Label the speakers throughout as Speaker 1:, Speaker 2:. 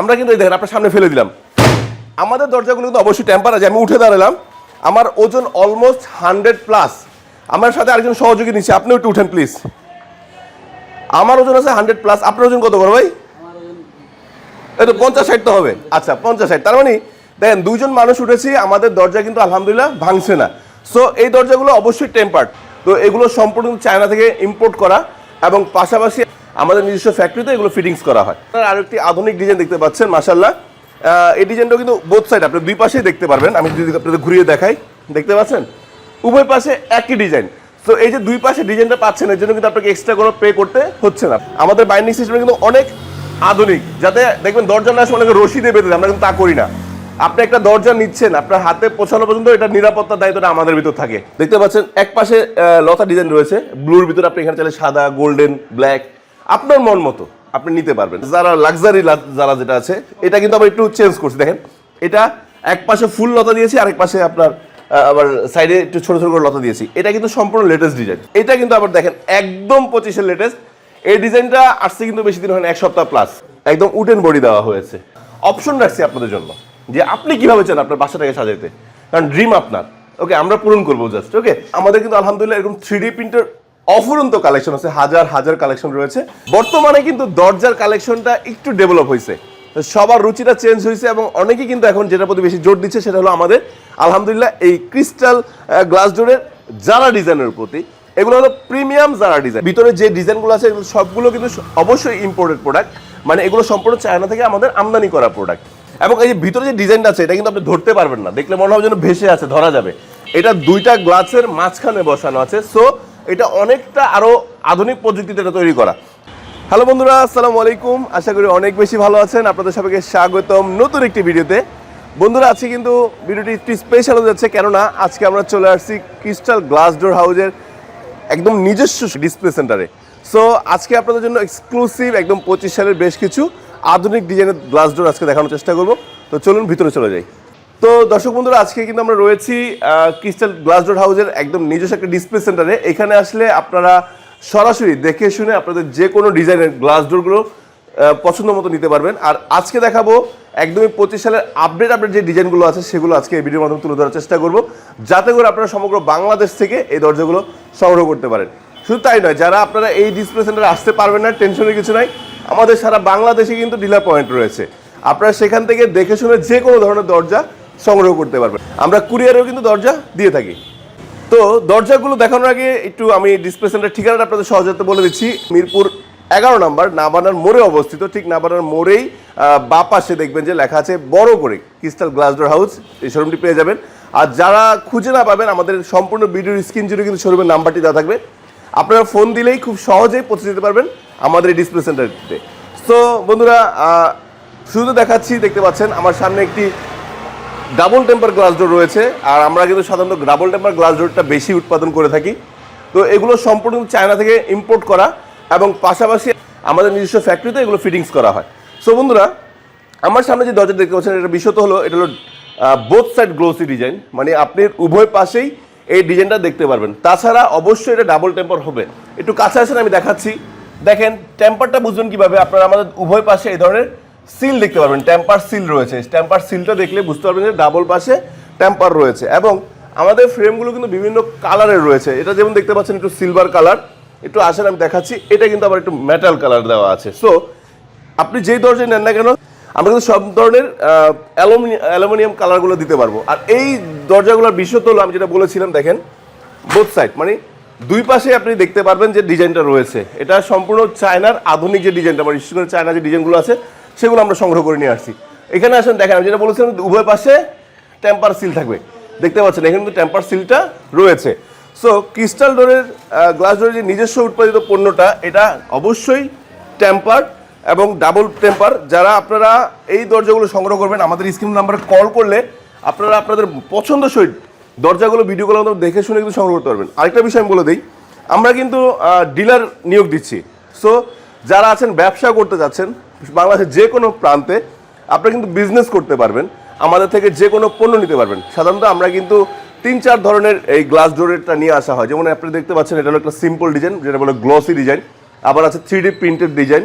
Speaker 1: আমরা কিন্তু দেখেন, আপনার সামনে ফেলে দিলাম। আমাদের দরজাগুলো কিন্তু অবশ্যই টেম্পার আছে, আমি উঠে দাঁড়ালাম। আমার ওজন অলমোস্ট হান্ড্রেড প্লাস আমার সাথে আরেকজন সহযোগী নিচ্ছে, আপনি একটু উঠেন প্লিজ আমার ওজন আছে হান্ড্রেড প্লাস আপনার ওজন কত করো ভাই? এই তো পঞ্চাশ ষাট তো হবে। আচ্ছা পঞ্চাশ ষাট, তার মানে দেখেন, দুইজন মানুষ উঠেছি, আমাদের দরজা কিন্তু আলহামদুলিল্লাহ ভাঙছে না। সো এই দরজাগুলো অবশ্যই টেম্পার্ড তো এগুলো সম্পূর্ণ চায়না থেকে ইম্পোর্ট করা এবং পাশাপাশি আমাদের নিজস্ব ফ্যাক্টরিতে এগুলো ফিটিংস করা হয়। আর একটি আধুনিক ডিজাইন দেখতে পাচ্ছেন মাসাল্লাহ এই ডিজাইনটা কিন্তু বোথ সাইড আপনি দুই পাশেই দেখতে পারবেন। আমি যদি আপনাদের ঘুরিয়ে দেখাই, দেখতে পাচ্ছেন? উভয় পাশে একই ডিজাইন তো এই যে দুই পাশে ডিজাইনটা পাচ্ছেন, এর জন্য কিন্তু আপনাকে এক্সট্রা কোনো পে করতে হচ্ছে না। আমাদের বাইন্ডিং সিস্টেম কিন্তু অনেক আধুনিক, যাতে দেখবেন দরজা না আসলে অনেকে রশি দিয়ে বেঁধে আমরা কিন্তু তা করি না। আপনি একটা দরজা নিচ্ছেন, আপনার হাতে পৌঁছানো পর্যন্ত এটা নিরাপত্তার দায়িত্বটা আমাদের ভিতর থাকে। দেখতে পাচ্ছেন, এক পাশে লতা ডিজাইন রয়েছে। ব্লুর ভিতরে আপনি এখানে চাইলে সাদা গোল্ডেন ব্ল্যাক আপনার মন মতো আপনি নিতে পারবেন। যারা লাক্সারি যারা যেটা আছে, এটা কিন্তু আমরা একটু চেঞ্জ করছি। দেখেন, এটা এক পাশে ফুল লতা দিয়েছি, আরেক পাশে আপনার আবার সাইডে একটু ছোট ছোট করে লতা দিয়েছি। এটা কিন্তু সম্পূর্ণ লেটেস্ট ডিজাইন এটা কিন্তু আবার দেখেন, একদম পঁচিশের লেটেস্ট এই ডিজাইনটা আসছে কিন্তু বেশি দিন হয় না, এক সপ্তাহ প্লাস একদম উডেন বডি দেওয়া হয়েছে। অপশন রাখছি আপনাদের জন্য, যে আপনি কীভাবে চান আপনার বাসাটাকে সাজাইতে। কারণ ড্রিম আপনার। ওকে আমরা পূরণ করব জাস্ট ওকে আমাদের কিন্তু আলহামদুলিল্লাহ এরকম থ্রি ডি প্রিন্টার অফুরন্ত কালেকশন আছে, হাজার হাজার কালেকশন রয়েছে। বর্তমানে কিন্তু দরজার কালেকশনটা একটু ডেভেলপ হয়েছে সবার রুচিটা চেঞ্জ হয়েছে এবং অনেকেই কিন্তু এখন যেটার প্রতি বেশি জোর দিচ্ছে সেটা হলো আমাদের, আলহামদুলিল্লাহ, এই ক্রিস্টাল গ্লাস ডোরের যারা ডিজাইনের প্রতি। এগুলো হলো প্রিমিয়াম যারা ডিজাইন ভিতরে যে ডিজাইনগুলো আছে, এগুলো সবগুলো কিন্তু অবশ্যই ইম্পোর্টেড প্রোডাক্ট মানে এগুলো সম্পূর্ণ চায়না থেকে আমাদের আমদানি করা প্রোডাক্ট এবং এই যে ভিতরে যে ডিজাইনটা আছে, এটা কিন্তু আপনি ধরতে পারবেন না। দেখলে মনে হবে যেন ভেসে আছে, ধরা যাবে। এটা দুইটা গ্লাসের মাঝখানে বসানো আছে। সো এটা অনেকটা আরও আধুনিক প্রযুক্তিতে এটা তৈরি করা। হ্যালো বন্ধুরা, আসসালামু আলাইকুম। আশা করি অনেক বেশি ভালো আছেন। আপনাদের সবাইকে স্বাগতম নতুন একটি ভিডিওতে। বন্ধুরা, আজকে কিন্তু ভিডিওটি একটু স্পেশাল হয়ে যাচ্ছে। কেননা, আজকে আমরা চলে আসছি ক্রিস্টাল গ্লাস ডোর হাউজের একদম নিজস্ব ডিসপ্লে সেন্টারে সো আজকে আপনাদের জন্য এক্সক্লুসিভ একদম পঁচিশ সালের বেশ কিছু আধুনিক ডিজাইনের গ্লাস ডোর আজকে দেখানোর চেষ্টা করব। তো চলুন, ভিতরে চলে যাই। তো দর্শক বন্ধুরা, আজকে কিন্তু আমরা রয়েছি ক্রিস্টাল গ্লাস ডোর হাউসের একদম নিজস্ব একটা ডিসপ্লে সেন্টারে এখানে আসলে আপনারা সরাসরি দেখে শুনে আপনাদের যে কোনো ডিজাইনের গ্লাস ডোরগুলো পছন্দ মতো নিতে পারবেন। আর আজকে দেখাবো একদমই পঁচিশ সালের আপডেট আপডেট যে ডিজাইনগুলো আছে, সেগুলো আজকে এই ভিডিওর মাধ্যমে তুলে ধরার চেষ্টা করব। যাতে করে আপনারা সমগ্র বাংলাদেশ থেকে এই দরজাগুলো সংগ্রহ করতে পারেন। শুধু তাই নয়, যারা আপনারা এই ডিসপ্লে সেন্টারে আসতে পারবেন না টেনশনের কিছু নাই। আমাদের সারা বাংলাদেশে কিন্তু ডিলার পয়েন্ট রয়েছে। আপনারা সেখান থেকে দেখে শুনে যে কোনো ধরনের দরজা সংগ্রহ করতে পারবেন আমরা কুরিয়ারেও কিন্তু দরজা দিয়ে থাকি। তো দরজাগুলো দেখানোর আগে একটু আমি ডিসপ্লে সেন্টার ঠিকানাটা আপনাদের সহজতে বলে দিচ্ছি। মিরপুর এগারো নম্বর, নাবানার মোড়ে অবস্থিত। ঠিক নাবানার মোড়েই বা পাশে দেখবেন যে লেখা আছে, বড় করে ক্রিস্টাল গ্লাসডোর হাউস এই শোরুমটি পেয়ে যাবেন। আর যারা খুঁজে না পাবেন, আমাদের সম্পূর্ণ ভিডিওর স্ক্রিন জুড়ে কিন্তু শোরুমের নাম্বারটি দেওয়া থাকবে। আপনারা ফোন দিলেই খুব সহজেই পৌঁছে যেতে পারবেন আমাদের এই ডিসপ্লে সেন্টারটিতে তো বন্ধুরা শুরুতে দেখাচ্ছি, দেখতে পাচ্ছেন, আমার সামনে একটি ডাবল টেম্পার গ্লাস ডোর রয়েছে, আর আমরা কিন্তু সাধারণত ডাবল টেম্পার গ্লাস ডোরটা বেশি উৎপাদন করে থাকি। তো এগুলো সম্পূর্ণ চায়না থেকে ইম্পোর্ট করা এবং পাশাপাশি আমাদের নিজস্ব ফ্যাক্টরিতে এগুলো ফিটিংস করা হয়। সো বন্ধুরা, আমার সামনে যে দরজা দেখতে পাচ্ছেন, এটা বিশেষত হলো, এটা হলো বোথ সাইড গ্লোসি ডিজাইন মানে আপনি উভয় পাশেই এই ডিজাইনটা দেখতে পারবেন। তাছাড়া অবশ্যই এটা ডাবল টেম্পার হবে। একটু কাছে আসেন, আমি দেখাচ্ছি। দেখেন টেম্পারটা বুঝবেন কীভাবে, আপনারা আমাদের উভয় পাশে এই ধরনের সিল দেখতে পারবেন টেম্পার সিল রয়েছে। টেম্পার সিলটা দেখলে বুঝতে পারবেন যে ডাবল পাশে টেম্পার রয়েছে এবং আমাদের ফ্রেমগুলো কিন্তু বিভিন্ন কালারের রয়েছে। এটা যেমন দেখতে পাচ্ছেন একটু সিলভার কালার একটু আসেন, আমি দেখাচ্ছি। এটা কিন্তু আবার একটু মেটাল কালার দেওয়া আছে। সো আপনি যেই দরজায় নেন না কেন, আমরা কিন্তু সব ধরনের অ্যালুমিনিয়াম কালারগুলো দিতে পারব। আর এই দরজাগুলোর বিশেষত হলো আমি যেটা বলেছিলাম, দেখেন বোথ সাইড মানে দুই পাশে আপনি দেখতে পারবেন যে ডিজাইনটা রয়েছে। এটা সম্পূর্ণ চায়নার আধুনিক যে ডিজাইনটা মানে বিশেষ চায়না যে ডিজাইনগুলো আছে সেগুলো আমরা সংগ্রহ করে নিয়ে আসছি। এখানে আসেন, দেখেন, আমি যেটা বলেছিলাম, উভয় পাশে টেম্পার সিল থাকবে। দেখতে পাচ্ছেন, এখানে কিন্তু টেম্পার সিলটা রয়েছে। সো ক্রিস্টাল ডোরের গ্লাস ডোরের যে নিজস্ব উৎপাদিত পণ্যটা, এটা অবশ্যই টেম্পার এবং ডাবল টেম্পার যারা আপনারা এই দরজাগুলো সংগ্রহ করবেন, আমাদের স্ক্রিন নাম্বারে কল করলে আপনারা আপনাদের পছন্দসই দরজাগুলো, ভিডিওগুলো আমাদের দেখে শুনে কিন্তু সংগ্রহ করতে পারবেন। আরেকটা বিষয় আমি বলে দিই, আমরা কিন্তু ডিলার নিয়োগ দিচ্ছি। সো যারা আছেন, ব্যবসা করতে যাচ্ছেন বাংলাদেশের যে কোনো প্রান্তে আপনারা কিন্তু বিজনেস করতে পারবেন, আমাদের থেকে যে কোনো পণ্য নিতে পারবেন। সাধারণত আমরা কিন্তু তিন চার ধরনের এই গ্লাস ডোরেরটা নিয়ে আসা হয়। যেমন আপনি দেখতে পাচ্ছেন, এটা হলো একটা সিম্পল ডিজাইন যেটা বলে গ্লসি ডিজাইন আবার আছে থ্রি ডি প্রিন্টেড ডিজাইন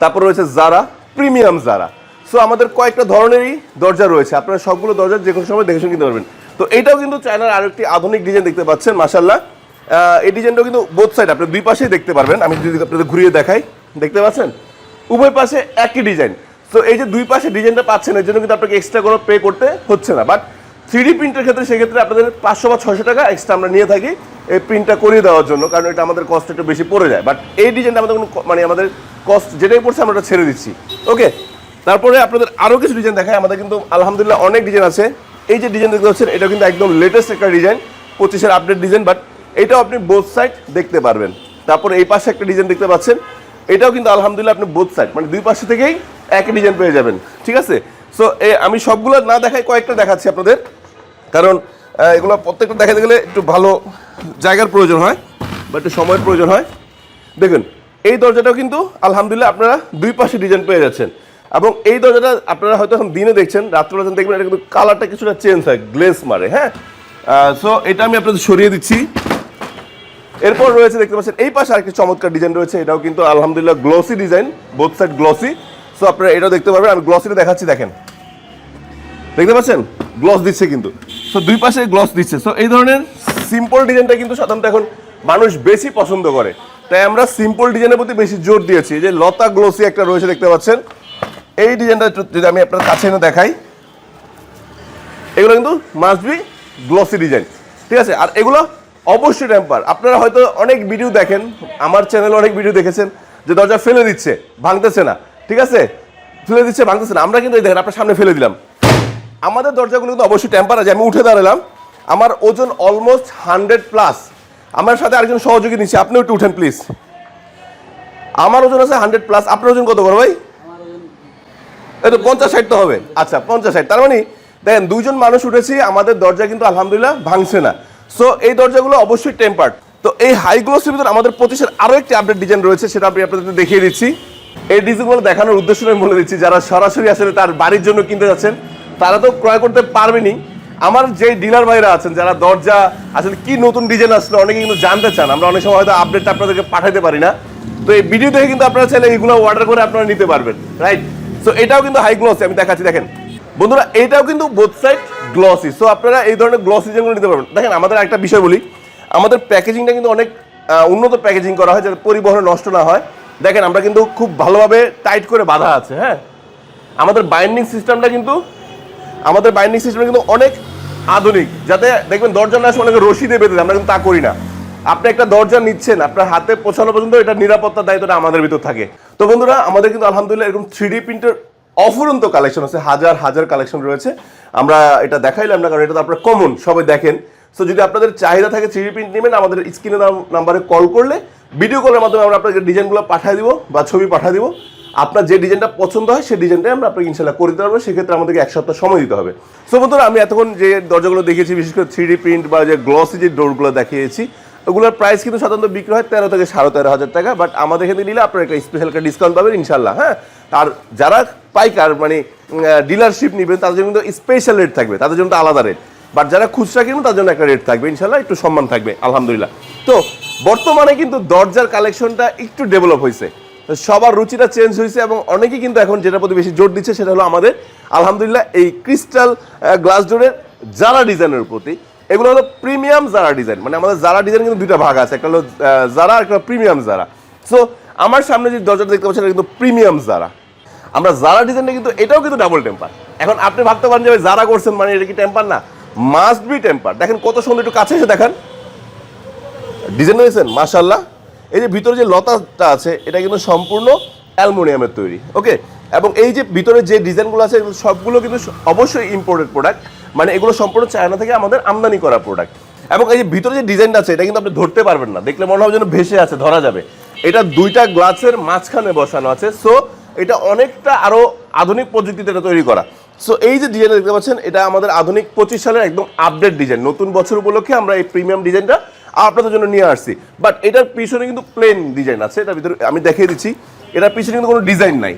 Speaker 1: তারপর রয়েছে জারা প্রিমিয়াম জারা সো আমাদের কয়েকটা ধরনেরই দরজা রয়েছে। আপনারা সবগুলো দরজা যে কোনো সময় দেখে শুনে কিনতে পারবেন। তো এটাও কিন্তু চায়নার আরেকটি আধুনিক ডিজাইন দেখতে পাচ্ছেন মাসাল্লাহ এই ডিজাইনটাও কিন্তু বোথ সাইড আপনি দুই পাশেই দেখতে পারবেন। আমি যদি আপনাদের ঘুরিয়ে দেখাই, দেখতে পাচ্ছেন? উভয় পাশে একই ডিজাইন তো এই যে দুই পাশে ডিজাইনটা পাচ্ছেন, এর জন্য কিন্তু আপনাকে এক্সট্রা কোনো পে করতে হচ্ছে না। বাট থ্রি প্রিন্টের ক্ষেত্রে সেক্ষেত্রে আপনাদের পাঁচশো বা ছশো টাকা এক্সট্রা আমরা নিয়ে থাকি এই প্রিন্টটা করিয়ে দেওয়ার জন্য, কারণ এটা আমাদের কস্ট একটু বেশি পড়ে যায়। বাট এই ডিজাইনটা আমাদের কোনো মানে আমাদের কস্ট যেটাই পড়ছে আমরা ছেড়ে দিচ্ছি। ওকে তারপরে আপনাদের আরও কিছু ডিজাইন দেখায় আমাদের কিন্তু আলহামদুলিল্লাহ অনেক ডিজাইন আছে। এই যে ডিজাইন দেখতে পাচ্ছেন, এটা কিন্তু একদম লেটেস্ট একটা ডিজাইন পঁচিশের আপডেট ডিজাইন বাট এটাও আপনি বোথ সাইড দেখতে পারবেন। তারপরে এই পাশে একটা ডিজাইন দেখতে পাচ্ছেন। এটাও কিন্তু আলহামদুলিল্লাহ আপনি বোথ সাইড মানে দুই পাশে থেকেই একই ডিজাইন পেয়ে যাবেন, ঠিক আছে? সো এ, আমি সবগুলো না দেখাই কয়েকটা দেখাচ্ছি আপনাদের, কারণ এগুলো প্রত্যেকটা দেখাতে গেলে একটু ভালো জায়গার প্রয়োজন হয়, বা একটু সময়ের প্রয়োজন হয়। দেখুন, এই দরজাটাও কিন্তু আলহামদুলিল্লাহ আপনারা দুই পাশে ডিজাইন পেয়ে যাচ্ছেন, এবং এই দরজাটা আপনারা হয়তো এখন দিনে দেখছেন রাত্রে যখন দেখবেন, এটা কিন্তু কালারটা কিছুটা চেঞ্জ হয় গ্লেস মারে হ্যাঁ? সো এটা আমি আপনাদের সরিয়ে দিচ্ছি। এরপর রয়েছে দেখতে পাচ্ছেন, এই পাশে আরেকটি চমৎকার ডিজাইন রয়েছে, এটাও কিন্তু আলহামদুলিল্লাহ glossy design both side glossy so আপনারা এটাও দেখতে পারবেন, আমি গ্লসিটা দেখাচ্ছি, দেখেন। দেখতে পাচ্ছেন? গ্লস দিচ্ছে কিন্তু। সো দুই পাশে গ্লস দিচ্ছে। সো এই ধরনের সিম্পল ডিজাইনটা কিন্তু সাধারণত এখন মানুষ বেশি পছন্দ করে। তাই আমরা সিম্পল ডিজাইনের প্রতি বেশি জোর দিয়েছি। যে লতা গ্লসি একটা রয়েছে, দেখতে পাচ্ছেন? এই ডিজাইনটা যদি আমি আপনার কাছে এনে দেখাই। এগুলো কিন্তু মাস্ট বি গ্লসি ডিজাইন ঠিক আছে? আর এগুলো অবশ্যই ট্যাম্পার আপনারা হয়তো অনেক ভিডিও দেখেন, আমার চ্যানেলে অনেক ভিডিও দেখেছেন, যে দরজা ফেলে দিচ্ছে, ভাঙতেছে না। ঠিক আছে? ফেলে দিচ্ছে, ভাঙতেছে না। আমরা কিন্তু দেখেন, আপনার সামনে ফেলে দিলাম। আমাদের দরজাগুলো কিন্তু অবশ্যই টেম্পার আছে, আমি উঠে দাঁড়ালাম। আমার ওজন অলমোস্ট হান্ড্রেড প্লাস আমার সাথে আরেকজন সহযোগী নিচ্ছে আপনি একটু উঠেন প্লিজ আমার ওজন আছে হান্ড্রেড প্লাস আপনার ওজন কত করো ভাই? এই তো পঞ্চাশ ষাট তো হবে। আচ্ছা পঞ্চাশ ষাট। তার মানে দেখেন, দুইজন মানুষ উঠেছি, আমাদের দরজা কিন্তু আলহামদুলিল্লাহ ভাঙছে না। সো এই দরজাগুলো অবশ্যই টেম্পার্ড তো এই হাই গ্লোসের ভিতরে আমাদের পঁচিশের আরও একটি আপডেট ডিজাইন রয়েছে, সেটা আমি আপনাদের দেখিয়ে দিচ্ছি। এই ডিজাইনগুলো দেখানোর উদ্দেশ্য আমি বলে দিচ্ছি, যারা সরাসরি আসলে তার বাড়ির জন্য কিনতে যাচ্ছেন, তারা তো ক্রয় করতে পারবেনি আমার যে ডিলার ভাইরা আছেন, যারা দরজা, আসলে কি নতুন ডিজাইন আসলে, অনেকে কিন্তু জানতে চান। আমরা অনেক সময় হয়তো আপডেটটা আপনাদেরকে পাঠাতে পারি না। তো এই ভিডিও দেখে কিন্তু আপনারা চাইলে এগুলো অর্ডার করে আপনারা নিতে পারবেন রাইট সো এটাও কিন্তু হাই গ্লসি আমি দেখাচ্ছি, দেখেন। বন্ধুরা, এটাও কিন্তু বোথ সাইড গ্লসি সো আপনারা এই ধরনের গ্লসি যেগুলো নিতে পারবেন। দেখেন, আমাদের একটা বিষয় বলি। আমাদের প্যাকেজিংটা কিন্তু অনেক উন্নত প্যাকেজিং করা হয় যাতে পরিবহনে নষ্ট না হয়। দেখেন, আমরা কিন্তু খুব ভালোভাবে টাইট করে বাঁধা আছে হ্যাঁ? আমাদের বাইন্ডিং সিস্টেমটা কিন্তু, আমাদের বাইন্ডিং সিস্টেম কিন্তু অনেক আধুনিক। যাতে দেখবেন, দরজা না আসে অনেকে রশি দিয়ে বেঁধে আমরা কিন্তু তা করি না। আপনি একটা দরজা নিচ্ছেন, আপনার হাতে পৌঁছানো পর্যন্ত এটা নিরাপত্তার দায়িত্বটা আমাদের ভিতর থাকে। তো বন্ধুরা, আমাদের কিন্তু আলহামদুলিল্লাহ এরকম থ্রি ডি প্রিন্টের অফুরন্ত কালেকশন আছে, হাজার হাজার কালেকশন রয়েছে। আমরা এটা দেখাইলাম না, কারণ এটা তো আপনার কমন সবাই দেখেন। সো যদি আপনাদের চাহিদা থাকে থ্রি প্রিন্ট নেবেন, আমাদের স্ক্রিনে নাম্বারে কল করলে ভিডিও কলের মাধ্যমে আমরা আপনাকে ডিজাইনগুলো পাঠিয়ে দিব বা ছবি পাঠিয়ে দিব। আপনার যে ডিজাইনটা পছন্দ হয়, সেই ডিজাইনটাই আমরা আপনাকে ইনশাল্লাহ করে দিতে পারব। সেক্ষেত্রে আমাদেরকে এক সপ্তাহ সময় দিতে হবে। সো বন্ধুরা, আমি এতক্ষণ যে দরজাগুলো দেখিয়েছি, বিশেষ করে থ্রি প্রিন্ট বা যে গ্লসি যে ডোরগুলো দেখিয়েছি ওগুলোর প্রাইস কিন্তু সাধারণত বিক্রি হয় তেরো থেকে সাড়ে তেরো হাজার টাকা। বাট আমাদের এখানে নিলে আপনার একটা স্পেশাল একটা ডিসকাউন্ট পাবেন ইনশাল্লাহ হ্যাঁ? আর যারা পাইকার মানে ডিলারশিপ নেবেন, তাদের জন্য কিন্তু স্পেশাল রেট থাকবে, তাদের জন্য তো আলাদা রেট বাট যারা খুচরা কিনবেন তার জন্য একটা রেট থাকবে, ইনশাল্লাহ, একটু সম্মান থাকবে, আলহামদুলিল্লাহ। তো, বর্তমানে কিন্তু দরজার কালেকশনটা একটু ডেভেলপ হয়েছে সবার রুচিটা চেঞ্জ হয়েছে এবং অনেকেই কিন্তু এখন যেটার প্রতি বেশি জোর দিচ্ছে, সেটা হলো আমাদের, আলহামদুলিল্লাহ, এই ক্রিস্টাল গ্লাস ডোরের যারা ডিজাইনের প্রতি। এগুলো হলো প্রিমিয়াম যারা ডিজাইন মানে আমাদের যারা ডিজাইন কিন্তু দুইটা ভাগ আছে, একটা হলো যারা একটা প্রিমিয়াম যারা সো আমার সামনে যে দরজাটা দেখতে পাচ্ছেন, এটা কিন্তু প্রিমিয়াম যারা আমরা যারা ডিজাইনটা কিন্তু এটাও কিন্তু ডাবল টেম্পার এখন আপনি ভাবতে পারেন যে যারা করছেন মানে এটা কি টেম্পার না। মাস্ট বি টেম্পার দেখেন কত সুন্দর একটু কাছে এসে দেখান। ডিজাইন হয়েছেন মাশাল্লাহ এই যে ভিতরে যে লতাটা আছে, এটা কিন্তু সম্পূর্ণ অ্যালুমিনিয়ামের তৈরি। ওকে? এবং এই যে ভিতরে যে ডিজাইনগুলো আছে সবগুলো কিন্তু অবশ্যই ইম্পোর্টেড প্রোডাক্ট মানে এগুলো সম্পূর্ণ চায়না থেকে আমাদের আমদানি করা প্রোডাক্ট এবং এই যে ভিতরে যে ডিজাইনটা আছে, এটা কিন্তু আপনি ধরতে পারবেন না। দেখলে মনে হবে যেন ভেসে আছে, ধরা যাবে। এটা দুইটা গ্লাসের মাঝখানে বসানো আছে। সো এটা অনেকটা আরও আধুনিক প্রযুক্তিতে এটা তৈরি করা। সো এই যে ডিজাইন দেখতে পাচ্ছেন, এটা আমাদের আধুনিক পঁচিশ সালের একদম আপডেট ডিজাইন নতুন বছর উপলক্ষে আমরা এই প্রিমিয়াম ডিজাইনটা আপনাদের জন্য নিয়ে আসছি। বাট এটার পিছনে কিন্তু প্লেন ডিজাইন আছে, এটার ভিতরে আমি দেখিয়ে দিচ্ছি। এটার পিছনে কিন্তু কোনো ডিজাইন নাই।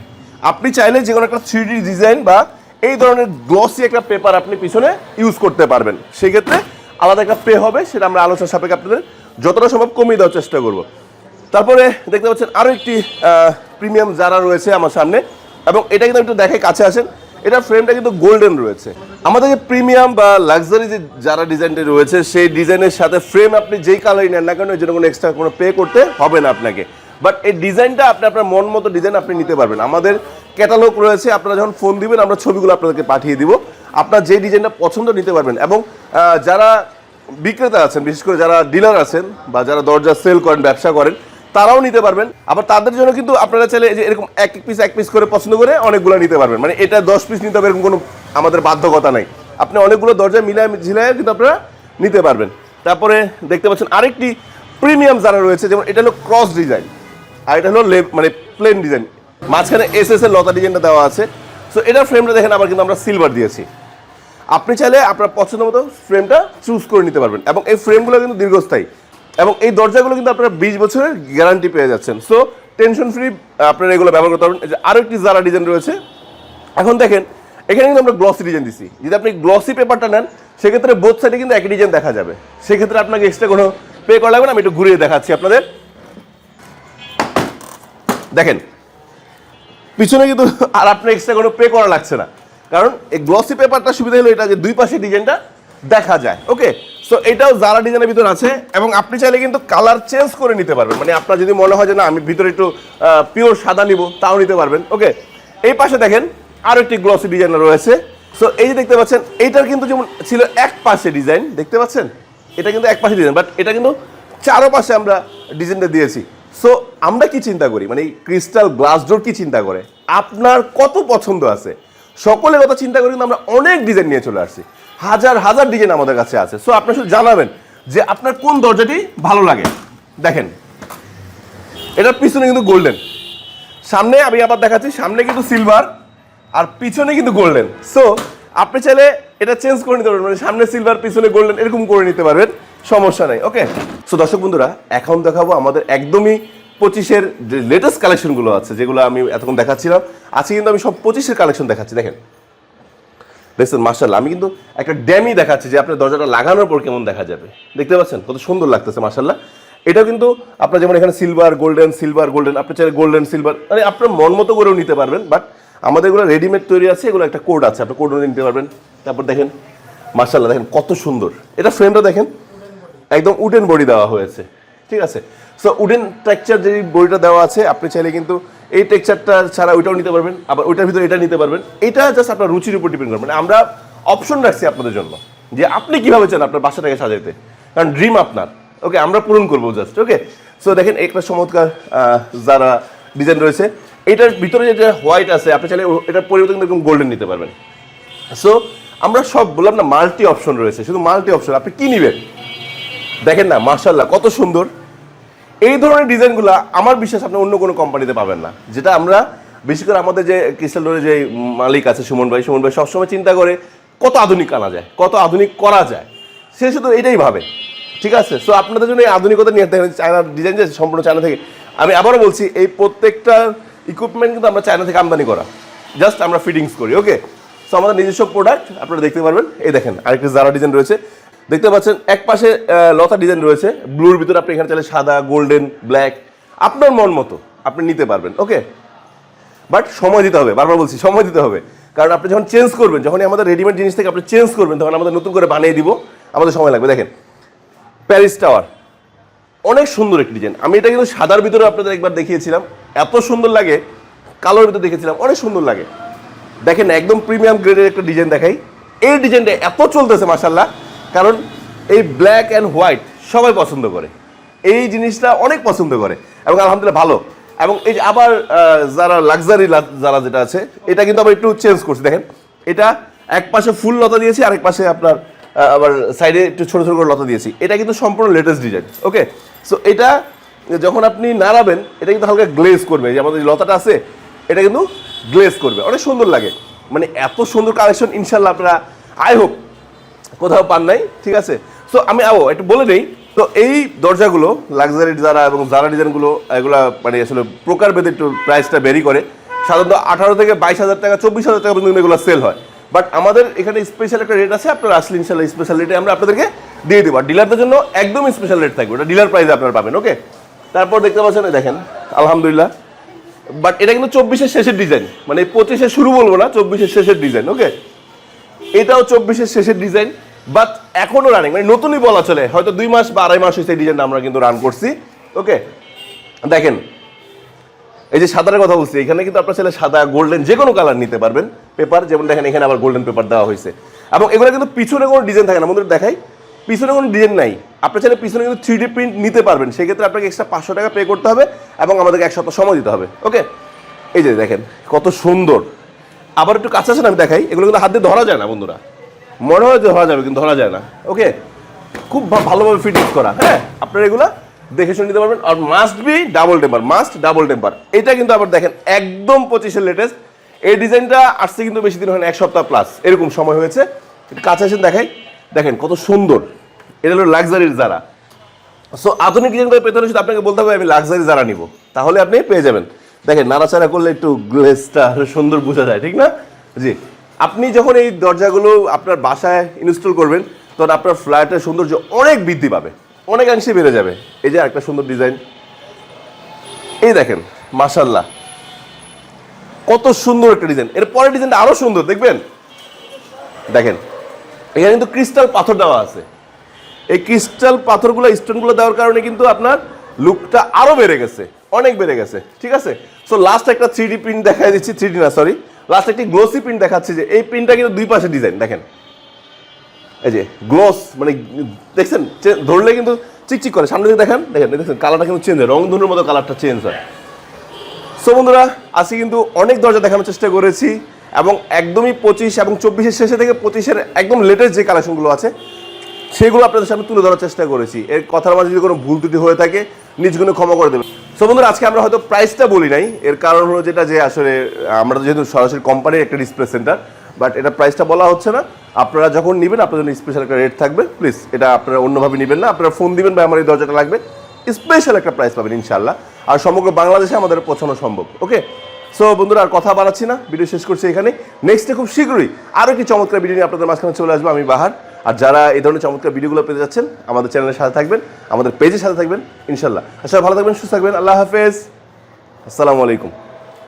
Speaker 1: আপনি চাইলে যে কোনো একটা থ্রি ডিজাইন বা এই ধরনের গ্লসি একটা পেপার আপনি পিছনে ইউজ করতে পারবেন। সেক্ষেত্রে আলাদা একটা পে হবে, সেটা আমরা আলোচনা সাপেক্ষে আপনাদের যতটা সম্ভব কমিয়ে দেওয়ার চেষ্টা করব। তারপরে দেখতে পাচ্ছেন আরও একটি প্রিমিয়াম যারা রয়েছে আমার সামনে। এবং এটা কিন্তু একটু দেখে কাছে আসেন, এটা ফ্রেমটা কিন্তু গোল্ডেন রয়েছে। আমাদের যে প্রিমিয়াম বা লাক্সারি যে যারা ডিজাইনটা রয়েছে, সেই ডিজাইনের সাথে ফ্রেম আপনি যেই কালারই নেন না কেন এর জন্য কোনো এক্সট্রা কোনো পে করতে হবে না আপনাকে। বাট এই ডিজাইনটা আপনি আপনার মন মতো ডিজাইন আপনি নিতে পারবেন। আমাদের ক্যাটালগ রয়েছে, আপনারা যখন ফোন দিবেন, আমরা ছবিগুলো আপনাদেরকে পাঠিয়ে দিব। আপনার যে ডিজাইনটা পছন্দ নিতে পারবেন এবং যারা বিক্রেতা আছেন, বিশেষ করে যারা ডিলার আছেন বা যারা দরজা সেল করেন, ব্যবসা করেন তারাও নিতে পারবেন। আবার তাদের জন্য কিন্তু আপনারা চাইলে যে এরকম এক এক পিস এক পিস করে পছন্দ করে অনেকগুলো নিতে পারবেন। মানে এটা দশ পিস নিতে হবে এরকম কোনো আমাদের বাধ্যকতা নাই। আপনি অনেকগুলো দরজা মিলায় ঝিলায় কিন্তু আপনারা নিতে পারবেন। তারপরে দেখতে পাচ্ছেন আরেকটি প্রিমিয়াম যারা রয়েছে, যেমন এটা হলো ক্রস ডিজাইন আর এটা হলো মানে প্লেন ডিজাইন মাঝখানে এস এস এর লতা ডিজাইনটা দেওয়া আছে। সো এটার ফ্রেমটা দেখেন, আবার কিন্তু আমরা সিলভার দিয়েছি। আপনি চাইলে আপনার পছন্দ মতো ফ্রেমটা চুজ করে নিতে পারবেন। এবং এই ফ্রেমগুলো কিন্তু দীর্ঘস্থায়ী। এবং এই দরজাগুলো কিন্তু আপনারা বিশ বছরের গ্যারান্টি পেয়ে যাচ্ছেন। সো টেনশন ফ্রি আপনারা এগুলো ব্যবহার করতে পারবেন। আরও একটি যারা ডিজাইন রয়েছে। এখন দেখেন, এখানে কিন্তু আমরা গ্লসি ডিজাইন দিছি। যদি আপনি গ্লসি পেপারটা নেন, সেক্ষেত্রে বোথ সাইডে কিন্তু একই ডিজাইন দেখা যাবে। সেক্ষেত্রে আপনাকে এক্সট্রা কোনো পে করা লাগবে না। আমি একটু ঘুরিয়ে দেখাচ্ছি আপনাদের। দেখেন, পিছনে কিন্তু আর আপনার এক্সট্রা কোনো পে করা লাগছে না। কারণ এই গ্লসি পেপারটা সুবিধা হলো এটা যে দুই পাশে ডিজাইনটা দেখা যায়। ওকে সো এটাও যারা ডিজাইনের ভিতর আছে, এবং আপনি চাইলে কিন্তু কালার চেঞ্জ করে নিতে পারবেন। মানে আপনার যদি মনে হয় যে, না, আমি ভিতরে একটু পিওর সাদা নিব তাও নিতে পারবেন। ওকে এই পাশে দেখেন আরও একটি গ্লসি ডিজাইন রয়েছে। সো এই যে দেখতে পাচ্ছেন, এইটার কিন্তু যেমন ছিল এক পাশে ডিজাইন দেখতে পাচ্ছেন? এটা কিন্তু এক পাশে ডিজাইন বাট এটা কিন্তু চারো পাশে আমরা ডিজাইনটা দিয়েছি। সো আমরা কি চিন্তা করি? মানে এই ক্রিস্টাল গ্লাস ডোর কি চিন্তা করে? আপনার কত পছন্দ আছে? সকলের কথা চিন্তা করে কিন্তু আমরা অনেক ডিজাইন নিয়ে চলে আসছি। হাজার হাজার ডিজাইন আমাদের কাছে আছে। সো আপনি শুধু জানাবেন যে আপনার কোন দরজাটি ভালো লাগে। দেখেন, এটার পিছনে কিন্তু গোল্ডেন সামনে আমি আবার দেখাচ্ছি, সামনে কিন্তু সিলভার আর পিছনে কিন্তু গোল্ডেন সো আপনি চাইলে এটা চেঞ্জ করে নিতে পারবেন মানে সামনে সিলভার পিছনে গোল্ডেন এরকম করে নিতে পারবেন, সমস্যা নেই ওকে সো দর্শক বন্ধুরা, এখন দেখাবো আমাদের একদমই পঁচিশের যে লেটেস্ট কালেকশনগুলো আছে, যেগুলো আমি এতক্ষণ দেখাচ্ছিলাম। আজকে কিন্তু আমি সব পঁচিশের কালেকশন দেখাচ্ছি, দেখেন। দেখছেন মার্শাল্লাহ আমি কিন্তু একটা ড্যামি দেখাচ্ছি যে আপনার দরজাটা লাগানোর পর কেমন দেখা যাবে। দেখতে পাচ্ছেন? কত সুন্দর লাগতেছে মার্শাল্লাহ এটাও কিন্তু আপনার যেমন এখানে সিলভার গোল্ডেন সিলভার গোল্ডেন আপনি চাইলে গোল্ডেন সিলভার মানে আপনার মন মতো করেও নিতে পারবেন বাট আমাদের এগুলো রেডিমেড তৈরি আছে, এগুলো একটা কোড আছে, আপনি কোডও নিতে পারবেন। তারপর দেখেন মার্শাল্লাহ দেখেন কত সুন্দর। এটা ফ্রেমটা দেখেন, একদম উডেন বডি দেওয়া হয়েছে, ঠিক আছে? সো উডেন টেক্সচার যে বডিটা দেওয়া আছে, আপনি চাইলে কিন্তু এই টেক্সচারটা ছাড়া ওইটাও নিতে পারবেন, আবার ওইটার ভিতরে এটা নিতে পারবেন। এটা জাস্ট আপনার রুচির উপর ডিপেন্ড করবে মানে আমরা অপশন রাখছি আপনাদের জন্য, যে আপনি কীভাবে চান আপনার বাসাটাকে সাজাইতে। কারণ ড্রিম আপনার। ওকে আমরা পূরণ করব জাস্ট ওকে সো দেখেন, একটা চমৎকার যারা ডিজাইন রয়েছে, এটার ভিতরে যেটা হোয়াইট আছে, আপনি চাইলে এটার পরিবর্তে কিন্তু গোল্ডেন নিতে পারবেন। সো আমরা সব বললাম না মাল্টি অপশন রয়েছে, শুধু মাল্টি অপশন আপনি কী নেবেন? দেখেন না মার্শাল্লাহ কত সুন্দর। এই ধরনের ডিজাইনগুলো আমার বিশ্বাস আপনি অন্য কোনো কোম্পানিতে পাবেন না। যেটা আমরা বিশেষ করে আমাদের যে ক্রিস্টাল ডোরের যে মালিক আছে সুমন ভাই সুমন ভাই সবসময় চিন্তা করে কত আধুনিক আনা যায়, কত আধুনিক করা যায়। সে শুধু এটাই ভাবে। ঠিক আছে? সো আপনাদের জন্য এই আধুনিকতা নিয়ে দেখেন চায়নার ডিজাইন যে সম্পূর্ণ চায়না থেকে, আমি আবারও বলছি, এই প্রত্যেকটা ইকুইপমেন্ট কিন্তু আমরা চায়না থেকে আমদানি করা। জাস্ট আমরা ফিটিংস করি ওকে সো আমাদের নিজস্ব প্রোডাক্ট আপনারা দেখতে পারবেন। এই দেখেন, আরেকটা যারা ডিজাইন রয়েছে। দেখতে পাচ্ছেন, এক পাশে লতা ডিজাইন রয়েছে। ব্লুর ভিতরে আপনি এখানে চাইলে সাদা গোল্ডেন ব্ল্যাক আপনার মন মতো আপনি নিতে পারবেন ওকে বাট সময় দিতে হবে, বারবার বলছি, সময় দিতে হবে। কারণ আপনি যখন চেঞ্জ করবেন, যখনই আমাদের রেডিমেড জিনিস থেকে আপনি চেঞ্জ করবেন, তখন আমাদের নতুন করে বানিয়ে দিব, আমাদের সময় লাগবে। দেখেন প্যারিস টাওয়ার অনেক সুন্দর একটি ডিজাইন আমি এটা কিন্তু সাদার ভিতরে আপনাদের একবার দেখিয়েছিলাম। এত সুন্দর লাগে, কালোর ভিতরে দেখেছিলাম, অনেক সুন্দর লাগে। দেখেন, একদম প্রিমিয়াম গ্রেডের একটা ডিজাইন দেখাই। এই ডিজাইনটা এত চলতেছে মাসাল্লাহ কারণ এই ব্ল্যাক অ্যান্ড হোয়াইট সবাই পছন্দ করে। এই জিনিসটা অনেক পছন্দ করে এবং আলহামদুলিল্লাহ ভালো। এবং এই আবার যারা লাক্সারি যারা যেটা আছে, এটা কিন্তু আবার একটু চেঞ্জ করছি, দেখেন। এটা এক পাশে ফুল লতা দিয়েছি, আরেক পাশে আপনার আবার সাইডে একটু ছোটো ছোটো করে লতা দিয়েছি। এটা কিন্তু সম্পূর্ণ লেটেস্ট ডিজাইন ওকে সো এটা যখন আপনি নাড়াবেন, এটা কিন্তু হালকা গ্লেজ করবে। যে আমাদের লতাটা আছে, এটা কিন্তু গ্লেজ করবে। অনেক সুন্দর লাগে। মানে এত সুন্দর কালেকশন ইনশাল্লাহ আপনারা আই হোপ কোথাও পান নাই, ঠিক আছে? সো আমি আবো, একটু বলে নেই তো এই দরজাগুলো লাক্সারি যারা এবং যারা ডিজাইনগুলো এগুলা মানে আসলে প্রকার ভেদে একটু প্রাইসটা ভেরি করে। সাধারণত আঠারো থেকে বাইশ হাজার টাকা, চব্বিশ হাজার টাকা পর্যন্ত এগুলো সেল হয়। বাট আমাদের এখানে স্পেশাল একটা রেট আছে, আপনারা আসলে ইনশাল্লাহ স্পেশাল রেটে আমরা আপনাদেরকে দিয়ে দেবো। আর ডিলারদের জন্য একদম স্পেশাল রেট থাকবে, ওটা ডিলার প্রাইসে আপনারা পাবেন ওকে তারপর দেখতে পাচ্ছেন, দেখেন, আলহামদুলিল্লাহ। বাট এটা কিন্তু চব্বিশের শেষের ডিজাইন মানে পঁচিশের শুরু বলব না, চব্বিশের শেষের ডিজাইন ওকে এটাও চব্বিশের শেষের ডিজাইন বাট এখনও রানিং মানে নতুনই বলা চলে। হয়তো দুই মাস বা আড়াই মাস হয়েছে এই ডিজাইনটা আমরা কিন্তু রান করছি। ওকে দেখেন, এই যে সাদার কথা বলছি, এখানে কিন্তু আপনার ছেলে সাদা গোল্ডেন যে কোনো কালার নিতে পারবেন। পেপার যেমন দেখেন এখানে আবার গোল্ডেন পেপার দেওয়া হয়েছে। এবং এগুলো কিন্তু পিছনে কোনো ডিজাইন থাকে না। আমাদের দেখাই, পিছনে কোনো ডিজাইন নাই। আপনার ছেলে পিছনে কিন্তু থ্রি ডি প্রিন্ট নিতে পারবেন। সেক্ষেত্রে আপনাকে এক্সট্রা পাঁচশো টাকা পে করতে হবে এবং আমাদেরকে এক সপ্তাহ সময় দিতে হবে। ওকে এই যে দেখেন, কত সুন্দর। আবার একটু কাছে আসেন, আমি দেখাই। এগুলো কিন্তু হাত দিয়ে ধরা যায় না, বন্ধুরা। মনে হয় যে ধরা যাবে, কিন্তু ধরা যায় না। ওকে খুব ভালোভাবে ফিটিংস করা হ্যাঁ? আপনারা এগুলো দেখে শুনে নিতে পারবেন। আর must be double temper must double temper এটা কিন্তু আবার দেখেন, একদম পঁচিশের লেটেস্ট এই ডিজাইনটা আসছে কিন্তু বেশি দিন হয় না, এক সপ্তাহ প্লাস এরকম সময় হয়েছে। কাছে এসে দেখাই। দেখেন, কত সুন্দর। এটা হলো লাক্সারির যারা সো আধুনিক ডিজাইনগুলো পেতে হলে শুধু আপনাকে বলতে হবে আমি লাক্সারি যারা নিব, তাহলে আপনি পেয়ে যাবেন। দেখেন, নাড়াচাড়া করলে একটু গ্লেসটা সুন্দর বোঝা যায়, ঠিক না? জি। আপনি যখন এই দরজাগুলো আপনার বাসায় ইনস্টল করবেন, তখন আপনার ফ্ল্যাটের সৌন্দর্য অনেক বৃদ্ধি পাবে, অনেকাংশে বেড়ে যাবে। এই যে একটা সুন্দর ডিজাইন এই দেখেন মাশাল্লাহ কত সুন্দর একটা ডিজাইন এর পরের ডিজাইনটা আরও সুন্দর, দেখবেন? দেখেন, এখানে কিন্তু ক্রিস্টাল পাথর দেওয়া আছে। এই ক্রিস্টাল পাথরগুলো স্টোনগুলো দেওয়ার কারণে কিন্তু আপনার লুকটা আরও বেড়ে গেছে, অনেক বেড়ে গেছে, ঠিক আছে? সো লাস্ট একটা থ্রি ডি প্রিন্ট দেখাই দিচ্ছি থ্রি ডি না সরি লাস্ট একটি গ্লোসি প্রিন্ট দেখাচ্ছি যে এই প্রিন্টটা কিন্তু দুই পাশে ডিজাইন দেখেন। এই যে গ্লোস মানে দেখছেন? ধরলে কিন্তু চিকচিক করে। সামনে দিকে দেখেন দেখেন এই দেখছেন কালারটা কিন্তু চেঞ্জ হয়। রংধনুর মতো কালারটা চেঞ্জ হয়। সো বন্ধুরা, আজকে কিন্তু অনেক দরজা দেখানোর চেষ্টা করেছি এবং একদমই পঁচিশ এবং চব্বিশের শেষে থেকে পঁচিশের একদম লেটেস্ট যে কালেকশনগুলো আছে, সেগুলো আপনাদের সামনে তুলে ধরার চেষ্টা করেছি। এর কথার মাঝে যদি কোনো ভুল ত্রুটি হয়ে থাকে, নিজ গুণে ক্ষমা করে দেবেন। সো বন্ধুরা, আজকে আমরা হয়তো প্রাইসটা বলি নাই। এর কারণ হলো যেটা যে আসলে, আমরা যেহেতু সরাসরি কোম্পানির একটা ডিসপ্লে সেন্টার বাট এটা প্রাইসটা বলা হচ্ছে না। আপনারা যখন নেবেন আপনাদের জন্য স্পেশাল একটা রেট থাকবে। প্লিজ এটা আপনারা অন্যভাবে নেবেন না। আপনারা ফোন দিবেন বা আমার এই দরজাটা লাগবে। স্পেশাল একটা প্রাইস পাবেন ইনশাল্লাহ আর সমগ্র বাংলাদেশে আমাদের পৌঁছানো সম্ভব ওকে সো বন্ধুরা, আর কথা বাড়াচ্ছি না। ভিডিও শেষ করছি এখানে নেক্সটে খুব শীঘ্রই আরও কি চমৎকার ভিডিও নিয়ে আপনাদের মাঝখানে চলে আসব। আমি বাহার। আর যারা এই ধরনের চমৎকার ভিডিওগুলো পেতে যাচ্ছেন, আমাদের চ্যানেলের সাথে থাকবেন, আমাদের পেজের সাথে থাকবেন ইনশাল্লাহ আচ্ছা ভালো থাকবেন, সুস্থ থাকবেন। আল্লাহ হাফেজ। আসসালামু আলাইকুম।